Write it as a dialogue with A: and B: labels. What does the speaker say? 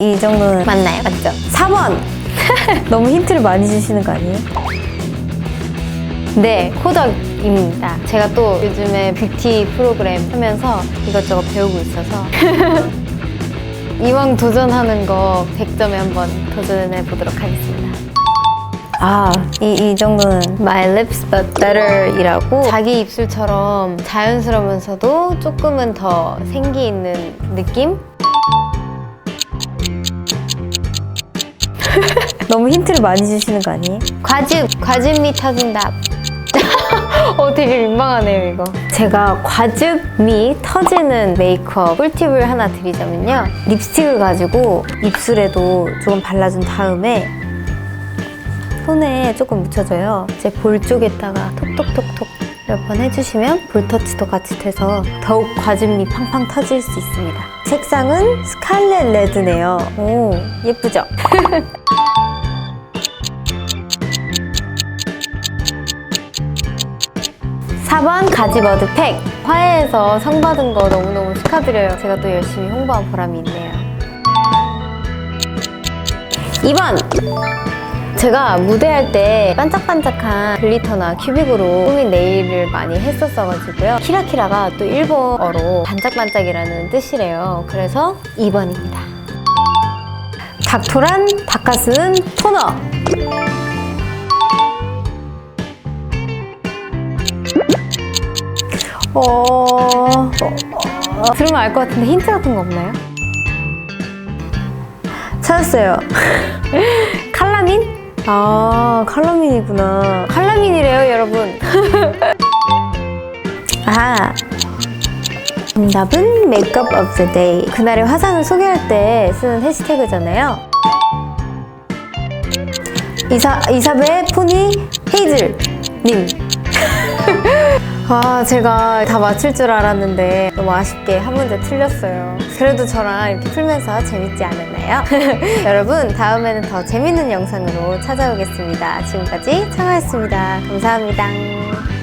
A: 이 정도는
B: 맞나요? 맞죠?
A: 4번! 너무 힌트를 많이 주시는 거 아니에요?
B: 네, 호덕입니다. 제가 또 요즘에 뷰티 프로그램 하면서 이것저것 배우고 있어서 이왕 도전하는 거 100점에 한번 도전해 보도록 하겠습니다.
A: 아, 이, 이 정도는
B: My lips but better이라고 자기 입술처럼 자연스러우면서도 조금은 더 생기 있는 느낌?
A: 너무 힌트를 많이 주시는 거 아니에요?
B: 과즙, 과즙미 터진다. 어, 되게 민망하네요, 이거. 제가 과즙미 터지는 메이크업 꿀팁을 하나 드리자면요.
A: 립스틱을 가지고 입술에도 조금 발라준 다음에 손에 조금 묻혀줘요. 이제 볼 쪽에다가 톡톡톡톡 몇 번 해주시면 볼터치도 같이 돼서 더욱 과즙미 팡팡 터질 수 있습니다. 색상은 스칼렛 레드네요. 오, 예쁘죠?
B: 4번 가지 머드팩. 화해에서 상 받은 거 너무너무 축하드려요. 제가 또 열심히 홍보한 보람이 있네요. 2번! 제가 무대할 때 반짝반짝한 글리터나 큐빅으로 꾸민 네일을 많이 했었어가지고요. 키라키라가 또 일본어로 반짝반짝이라는 뜻이래요. 그래서 2번입니다.
A: 닥토란 닭가슴 토너. 어, 어,
B: 들으면 알 것 같은데 힌트 같은 거 없나요?
A: 찾았어요. 칼라민? 아, 칼라민이구나.
B: 칼라민이래요, 여러분.
A: 아, 정답은 메이크업 of the day. 그날의 화장을 소개할 때 쓰는 해시태그잖아요. 이사, 이사벨, 포니, 헤이즐, 님. 아, 제가 다 맞출 줄 알았는데 너무 아쉽게 한 문제 틀렸어요. 그래도 저랑 이렇게 풀면서 재밌지 않았나요? 여러분, 다음에는 더 재밌는 영상으로 찾아오겠습니다. 지금까지 청아였습니다. 감사합니다.